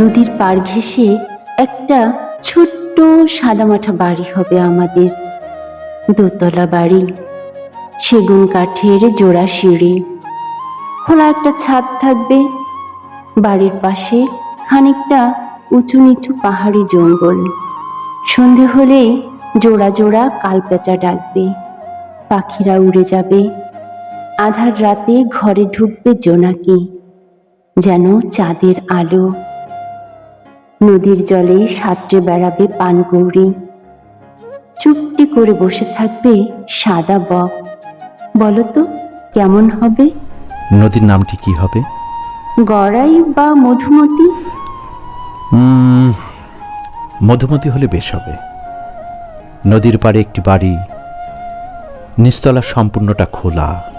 নদীর পার ঘেঁষে একটা ছোট্ট সাদামাঠা বাড়ি হবে আমাদের। দোতলা বাড়ি, সেগুন কাঠের জোড়া সিঁড়ি, খোলা একটা ছাদ থাকবে। বাড়ির পাশে খানিকটা উঁচু নিচু পাহাড়ি জঙ্গল। সন্ধে হলেই জোড়া জোড়া কালপেঁচা ডাকবে। পাখিরা উড়ে যাবে। আধার রাতে ঘরে ঢুকবে জোনাকি, যেন চাঁদের আলো। নদীর জলে সাঁতরে বেড়াবে পানকৌড়ি চুপটি করে বসে থাকবে সাদা বক। বলো তো কেমন হবে? নদীর নামটি কি হবে। গড়াই বা মধুমতি? মধুমতি হলে বেশ হবে। নদীর পাড়ে একটি বাড়ি নিচতলা সম্পূর্ণটা খোলা।